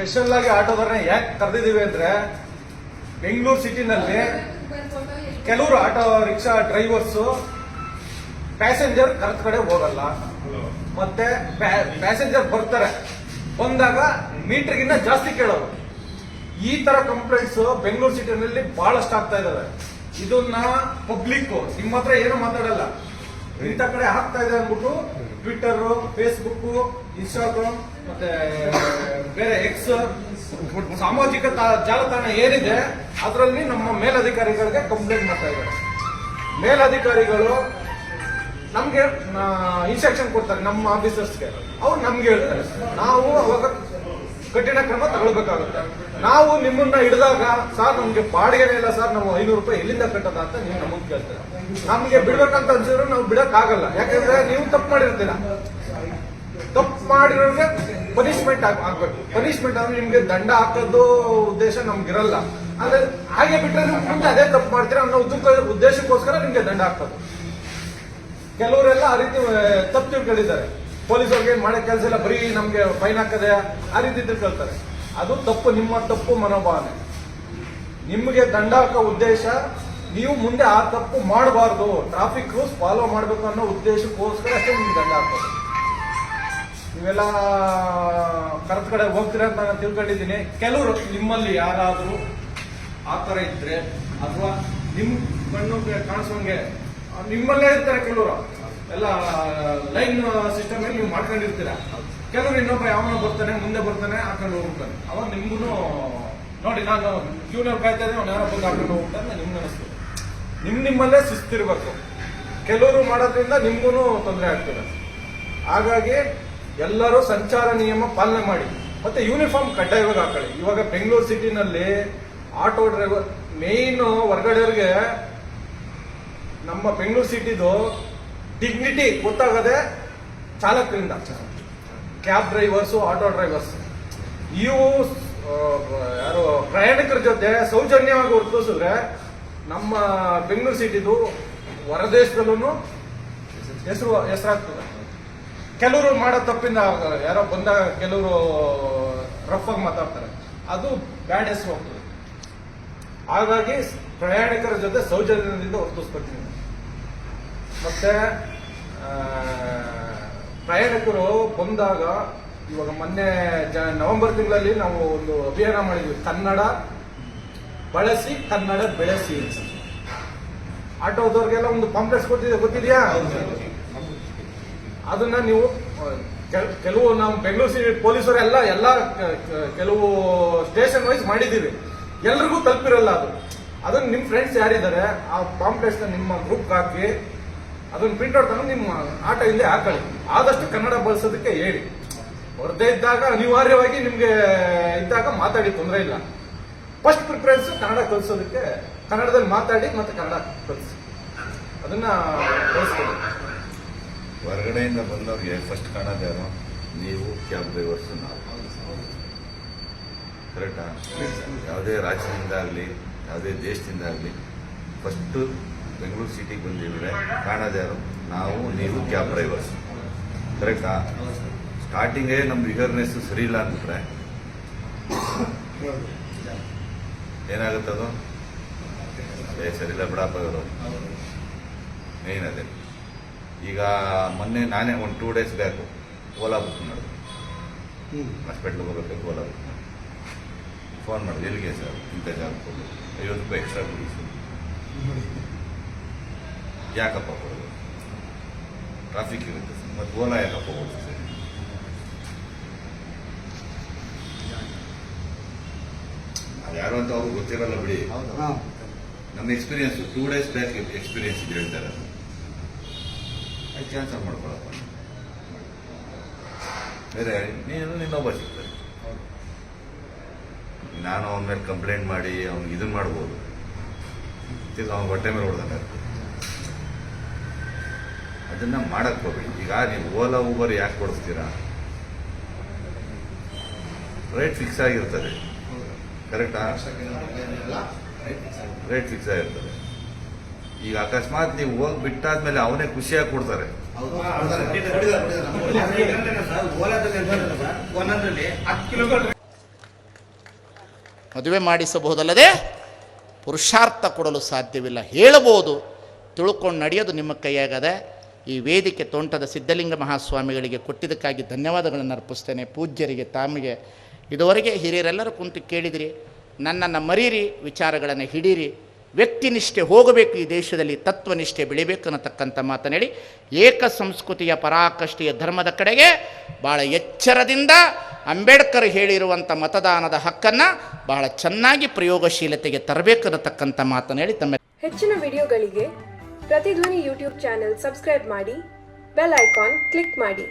Special ಆಗಿ ಆಟೋದವ್ರನ್ನ ಯಾಕೆ ಕರೆದಿದ್ದೀವಿ ಅಂದ್ರೆ ಬೆಂಗಳೂರು ಸಿಟಿನಲ್ಲಿ ಕೆಲವರು ಆಟೋ ರಿಕ್ಷಾ ಡ್ರೈವರ್ಸ್ ಪ್ಯಾಸೆಂಜರ್ ಕರೆದ ಕಡೆ ಹೋಗಲ್ಲ. ಮತ್ತೆ ಪ್ಯಾಸೆಂಜರ್ ಬರ್ತಾರೆ. ಬಂದಾಗ ಮೀಟರ್ಗಿನ್ನ ಜಾಸ್ತಿ ಕೇಳೋರು. ಈ ತರ ಕಂಪ್ಲೇಂಟ್ಸ್ ಬೆಂಗಳೂರು ಸಿಟಿನಲ್ಲಿ ಬಹಳಷ್ಟು ಆಗ್ತಾ ಇದಾವೆ. ಇದನ್ನ ಪಬ್ಲಿಕ್ ನಿಮ್ಮ ಹತ್ರ ಏನು ಮಾತಾಡಲ್ಲ. ಇಂಥ ಕಡೆ ಆಗ್ತಾ ಇದೆ ಅಂದ್ಬಿಟ್ಟು ಟ್ವಿಟ್ಟರ್ ಫೇಸ್ಬುಕ್ ಇನ್ಸ್ಟಾಗ್ರಾಮ್ ಮತ್ತೆ, ಬೇರೆ ಎಕ್ಸ್ ಸಾಮಾಜಿಕ ಜಾಲತಾಣ ಏನಿದೆ, ಅದರಲ್ಲಿ ನಮ್ಮ ಮೇಲಧಿಕಾರಿಗಳಿಗೆ ಕಂಪ್ಲೇಂಟ್ ಮಾಡ್ತಾ ಇದ್ದಾರೆ. ಮೇಲಧಿಕಾರಿಗಳು ನಮ್ಗೆ ಇನ್ಸ್ಟ್ರಕ್ಷನ್ ಕೊಡ್ತಾರೆ ನಮ್ಮ ಆಫೀಸರ್ಸ್ಗೆ ಅವ್ರು ನಮ್ಗೆ ಹೇಳ್ತಾರೆ. ನಾವು ಅವಾಗ ಕಠಿಣ ಕ್ರಮ ತಗೊಳ್ಬೇಕಾಗುತ್ತೆ. ನಾವು ನಿಮ್ಮನ್ನ ಹಿಡಿದಾಗ, ಸರ್, ನಮ್ಗೆ ಬಾಡಿಗೆನೇ ಇಲ್ಲ, ಸರ್, ನಾವು ಐನೂರು ರೂಪಾಯಿ ಎಲ್ಲಿಂದ ಕಟ್ಟದ ಅಂತ ನೀವು ನಮಗ್ ಕೇಳ್ತಾರೆ. ನಮ್ಗೆ ಬಿಡ್ಬೇಕಂತ ಅನ್ಸಿದ್ರು ನಾವು ಬಿಡಕ್ ಆಗಲ್ಲ ಯಾಕಂದ್ರೆ ನೀವು ತಪ್ಪು ಮಾಡಿರ್ತೀರ. ತಪ್ಪು ಮಾಡಿರೋರಿಗೆ ಪನಿಷ್ಮೆಂಟ್ ಆಗ್ಬೇಕು. ಪನಿಷ್ಮೆಂಟ್ ಅಂದ್ರೆ ನಿಮ್ಗೆ ದಂಡ ಹಾಕೋದು ಉದ್ದೇಶ ನಮ್ಗಿರಲ್ಲ. ಅಂದ್ರೆ ಹಾಗೆ ಬಿಟ್ಟರೆ ನೀವು ಮುಂದೆ ಅದೇ ತಪ್ಪು ಮಾಡ್ತೀರಾ ಅನ್ನೋ ಉದ್ದ ಉದ್ದೇಶಕ್ಕೋಸ್ಕರ ನಿಮ್ಗೆ ದಂಡ ಹಾಕೋದು. ಕೆಲವರೆಲ್ಲ ಆ ರೀತಿ ತಪ್ಪು ತಿಳ್ಕೊಂಡಿದ್ದಾರೆ. ಅವ್ರಿಗೆ ಮಾಡೋ ಕೆಲಸ ಎಲ್ಲ ಬರೀ ನಮ್ಗೆ ಫೈನ್ ಹಾಕದೆ ಆ ರೀತಿ ತಿಳ್ಕೊಳ್ತಾರೆ ಅದು ತಪ್ಪು, ನಿಮ್ಮ ತಪ್ಪು ಮನೋಭಾವನೆ. ನಿಮಗೆ ದಂಡ ಹಾಕೋ ಉದ್ದೇಶ, ನೀವು ಮುಂದೆ ಆ ತಪ್ಪು ಮಾಡಬಾರ್ದು. ಟ್ರಾಫಿಕ್ ರೂಲ್ಸ್ ಫಾಲೋ ಮಾಡಬೇಕು ಅನ್ನೋ ಉದ್ದೇಶಕ್ಕೋಸ್ಕರ ಅಷ್ಟೇ ನಿಮ್ಗೆ ದಂಡ ಹಾಕೋದು. ನೀವೆಲ್ಲ ಕರೆಕ್ಟ್ ಕಡೆ ಹೋಗ್ತೀರಾ ಅಂತ ನಾನು ತಿಳ್ಕೊಂಡಿದ್ದೀನಿ. ಕೆಲವರು ನಿಮ್ಮಲ್ಲಿ ಯಾರಾದರೂ ಆ ಥರ ಇದ್ರೆ ಅಥವಾ ನಿಮ್ಮ ಕಣ್ಣು ಕಾಣಿಸೋಂಗೆ ನಿಮ್ಮಲ್ಲೇ ಇರ್ತಾರೆ ಕೆಲವರು. ಎಲ್ಲ ಲೈನ್ ಸಿಸ್ಟಮ್ ನೀವು ಮಾಡ್ಕೊಂಡಿರ್ತೀರ. ಕೆಲವರು ಇನ್ನೊಬ್ಬ ಯಾವನೋ ಬರ್ತಾನೆ, ಮುಂದೆ ಬರ್ತಾನೆ, ಹಾಕೊಂಡು ಹೋಗ್ತಾನೆ ಅವಾಗ ನಿಮ್ಗೂ ನೋಡಿ, ನಾನು ಕ್ಯೂನಲ್ಲಿ ಕಾಯ್ತಾ ಇದ್ದೆ ಅವ್ನು ಯಾರೋ ಬಂದು ಹಾಕೊಂಡು ಹೋಗ್ತಾನೆ ಅಂತ ನಿಮ್ಗೆ ಅನಿಸ್ತು. ನಿಮ್ ನಿಮ್ಮಲ್ಲೇ ಸುಸ್ತಿರ್ಬೇಕು. ಕೆಲವರು ಮಾಡೋದ್ರಿಂದ ನಿಮ್ಗೂ ತೊಂದರೆ ಆಗ್ತದೆ. ಹಾಗಾಗಿ ಎಲ್ಲರೂ ಸಂಚಾರ ನಿಯಮ ಪಾಲನೆ ಮಾಡಿ. ಮತ್ತೆ ಯೂನಿಫಾರ್ಮ್ ಕಡ್ಡಾಯವಾಗಿ ಹಾಕೊಳ್ಳಿ. ಇವಾಗ ಬೆಂಗಳೂರು ಸಿಟಿನಲ್ಲಿ ಆಟೋ ಡ್ರೈವರ್ ಮೇನ್ ಹೊರಗಡೆಯವ್ರಿಗೆ ನಮ್ಮ ಬೆಂಗಳೂರು ಸಿಟಿದು ಡಿಗ್ನಿಟಿ ಗೊತ್ತಾಗದೆ ಚಾಲಕರಿಂದ. ಕ್ಯಾಬ್ ಡ್ರೈವರ್ಸು ಆಟೋ ಡ್ರೈವರ್ಸ್ ಇವು ಯಾರು ಪ್ರಯಾಣಿಕರ ಜೊತೆ ಸೌಜನ್ಯವಾಗಿ ವರ್ತಿಸಿದ್ರೆ ನಮ್ಮ ಬೆಂಗಳೂರು ಸಿಟಿದು ಹೊರದೇಶದಲ್ಲೂ ಹೆಸರು, ಹೆಸರಾಗ್ತದೆ. ಕೆಲವರು ಮಾಡೋ ತಪ್ಪಿಂದ ಯಾರೋ ಬಂದಾಗ ಕೆಲವರು ರಫ್ ಆಗಿ ಮಾತಾಡ್ತಾರೆ. ಅದು ಬ್ಯಾಡ್ ಹೆಸರು ಹೋಗ್ತದೆ. ಹಾಗಾಗಿ ಪ್ರಯಾಣಿಕರ ಜೊತೆ ಸೌಜನ್ಯದಿಂದ ವರ್ತಿಸ್ಕೊಳ್ತೀನಿ ಮತ್ತೆ ಪ್ರಯಾಣಿಕರು ಬಂದಾಗ ಇವಾಗ ಮೊನ್ನೆ ಜ, ನವೆಂಬರ್ ತಿಂಗಳಲ್ಲಿ ನಾವು ಒಂದು ಅಭಿಯಾನ ಮಾಡಿದ್ವಿ, ಕನ್ನಡ ಬಳಸಿ, ಕನ್ನಡ ಬೆಳೆಸಿ ಆಟೋದವ್ರಿಗೆಲ್ಲ ಒಂದು ಕಾಂಪ್ಲೆಕ್ಸ್ ಕೊಟ್ಟಿದೆ ಗೊತ್ತಿದೆಯಾ? ಅದನ್ನ ನೀವು ಕೆಲವು ನಾವು ಬೆಂಗಳೂರು ಸಿಟಿ ಪೊಲೀಸರು ಎಲ್ಲ ಎಲ್ಲ ಕೆಲವು ಸ್ಟೇಷನ್ ವೈಸ್ ಮಾಡಿದ್ದೀವಿ ಎಲ್ರಿಗೂ ತಲುಪಿರಲ್ಲ ಅದು. ಅದನ್ನ ನಿಮ್ಮ ಫ್ರೆಂಡ್ಸ್ ಯಾರಿದ್ದಾರೆ, ಆ ಕಾಂಪ್ಲೆಕ್ಸ್ ನಿಮ್ಮ ಗ್ರೂಪ್ ಹಾಕಿ, ಅದನ್ನ ಪ್ರಿಂಟ್ಔಟ್ ತಗೊಂಡು ನಿಮ್ಮ ಆಟ ಹಿಂದೆ ಹಾಕೊಳ್ಳಿ. ಆದಷ್ಟು ಕನ್ನಡ ಬಳಸೋದಕ್ಕೆ ಹೇಳಿ. ಹೊರದೇ ಇದ್ದಾಗ ಅನಿವಾರ್ಯವಾಗಿ ನಿಮಗೆ ಇದ್ದಾಗ ಮಾತಾಡಿ ತೊಂದರೆ ಇಲ್ಲ. ಫಸ್ಟ್ ಪ್ರಿಫರೆನ್ಸ್ ಕನ್ನಡ ಕಲಿಸೋದಕ್ಕೆ, ಕನ್ನಡದಲ್ಲಿ ಮಾತಾಡಿ ಮತ್ತೆ ಕನ್ನಡ ಕಲಿಸಿ. ಅದನ್ನ ಬಳಸ್ಕೊಳ್ಳಿ. ಹೊರಗಡೆಯಿಂದ ಬಂದವ್ರಿಗೆ ಫಸ್ಟ್ ಕಾಣೋದು ಯಾರು ನೀವು ಕ್ಯಾಬ್ ಡ್ರೈವರ್ಸ್ ನಾವು. ಕರೆಕ್ಟಾ ಯಾವುದೇ ರಾಜ್ಯದಿಂದ ಆಗಲಿ, ಯಾವುದೇ ದೇಶದಿಂದ ಆಗಲಿ ಫಸ್ಟು ಬೆಂಗಳೂರು ಸಿಟಿಗೆ ಬಂದಿದ್ರೆ ಕಾಣೋದು ಯಾರು ನಾವು, ನೀವು ಕ್ಯಾಬ್ ಡ್ರೈವರ್ಸ್ ಕರೆಕ್ಟಾ ಸ್ಟಾರ್ಟಿಂಗೇ ನಮ್ಮ ವಿಗರ್ನೆಸ್ ಸರಿ ಇಲ್ಲ ಅಂದ್ಬಿಟ್ರೆ ಏನಾಗುತ್ತದು ಸರಿ ಇಲ್ಲ ಬಿಡಪ್ಪ ಇವರು. ಮೇನ್ ಅದೇ. ಈಗ ಮೊನ್ನೆ ನಾನೇ ಒಂದು two days back Ola book ಮಾಡಿದೆ. ಹಾಸ್ಪಿಟ್ಲಿಗೆ ಹೋಗಬೇಕು ಓಲಾ ಬುಕ್ ಮಾಡಿ ಫೋನ್ ಮಾಡಿದೆ ಎಲ್ಲಿಗೆ ಸರ್? ಇಂಥ ಜಾಗ ಕೊಡಿ ಐವತ್ತು ರೂಪಾಯಿ ಎಕ್ಸ್ಟ್ರಾ ಕೊಡಿ ಸರ್. ಯಾಕಪ್ಪ ಕೊಡೋದು? ಟ್ರಾಫಿಕ್ ಇರುತ್ತೆ ಸರ್. ಮತ್ತು ಓಲಾ ಯಾಕಪ್ಪ ಹೋಗುತ್ತೆ ಸರ್? ಅದು ಯಾರು ಅಂತ ಅವ್ರಿಗೆ ಗೊತ್ತಿರಲ್ಲ ಬಿಡಿ. ನಮ್ಮ experience two days back experience ಇದೆ ಹೇಳ್ತಾರೆ. ಅದು ಕ್ಯಾನ್ಸಲ್ ಮಾಡ್ಕೊಳಪ್ಪ. ಬೇರೆ ನೀನು ಇನ್ನೊಬ್ಬ ಸಿಗ್ತಾರೆ. ನಾನು ಅವನ ಮೇಲೆ ಕಂಪ್ಲೇಂಟ್ ಮಾಡಿ ಅವ್ನಿಗೆ ಇದನ್ನ ಮಾಡ್ಬೋದು. ತಿರ್ಗಿ ಅವ್ನ ಹೊಟ್ಟೆ ಮೇಲೆ ಹೊಡೆದಂಗೆ ಅದನ್ನ ಮಾಡಕ್ ಹೋಗ್ಬೇಡಿ. ಈಗ ನೀವು ಓಲಾ ಊಬರ್ ಯಾಕೆ ಕೊಡಿಸ್ತೀರಾ ರೇಟ್ ಫಿಕ್ಸ್ ಆಗಿರ್ತದೆ. ಕರೆಕ್ಟಾ ರೇಟ್ ಫಿಕ್ಸ್ ಆಗಿರ್ತದೆ. ಈಗ ಅಕಸ್ಮಾತ್ ನೀವು ಹೋಗಿ ಬಿಟ್ಟಾದ್ಮೇಲೆ ಅವನೇ ಖುಷಿಯಾಗಿ ಕೊಡ್ತಾರೆ. ಮದುವೆ ಮಾಡಿಸಬಹುದಲ್ಲದೆ ಪುರುಷಾರ್ಥ ಕೊಡಲು ಸಾಧ್ಯವಿಲ್ಲ. ಹೇಳಬಹುದು ತಿಳ್ಕೊಂಡು ನಡೆಯೋದು ನಿಮ್ಮ ಕೈಯಾಗದೆ ಈ ವೇದಿಕೆ ತೋಂಟದ ಸಿದ್ಧಲಿಂಗ ಮಹಾಸ್ವಾಮಿಗಳಿಗೆ ಕೊಟ್ಟಿದ್ದಕ್ಕಾಗಿ ಧನ್ಯವಾದಗಳನ್ನು ಅರ್ಪಿಸ್ತೇನೆ. ಪೂಜ್ಯರಿಗೆ ತಾಮಿಗೆ ಇದುವರೆಗೆ ಹಿರಿಯರೆಲ್ಲರೂ ಕುಂತು ಕೇಳಿದಿರಿ. ನನ್ನನ್ನು ಮರೀರಿ ವಿಚಾರಗಳನ್ನು ಹಿಡೀರಿ. ವ್ಯಕ್ತಿನಿಷ್ಠೆ ಹೋಗಬೇಕು ಈ ದೇಶದಲ್ಲಿ, ತತ್ವನಿಷ್ಠೆ ಬೆಳಿಬೇಕು ಅನ್ನತಕ್ಕಂಥ ಮಾತನಾಡಿ ಏಕ ಸಂಸ್ಕೃತಿಯ ಪರಾಕಷ್ಟೀಯ ಧರ್ಮದ ಕಡೆಗೆ ಭಾಳ ಎಚ್ಚರದಿಂದ ಅಂಬೇಡ್ಕರ್ ಹೇಳಿರುವಂಥ ಮತದಾನದ ಹಕ್ಕನ್ನು ಬಹಳ ಚೆನ್ನಾಗಿ ಪ್ರಯೋಗಶೀಲತೆಗೆ ತರಬೇಕು ಅನ್ನತಕ್ಕಂಥ ಮಾತನಾಡಿ ತಮ್ಮ ಹೆಚ್ಚಿನ ವಿಡಿಯೋಗಳಿಗೆ ಪ್ರತಿಧ್ವನಿ ಯೂಟ್ಯೂಬ್ ಚಾನೆಲ್ ಸಬ್ಸ್ಕ್ರೈಬ್ ಮಾಡಿ, ಬೆಲ್ ಐಕಾನ್ ಕ್ಲಿಕ್ ಮಾಡಿ.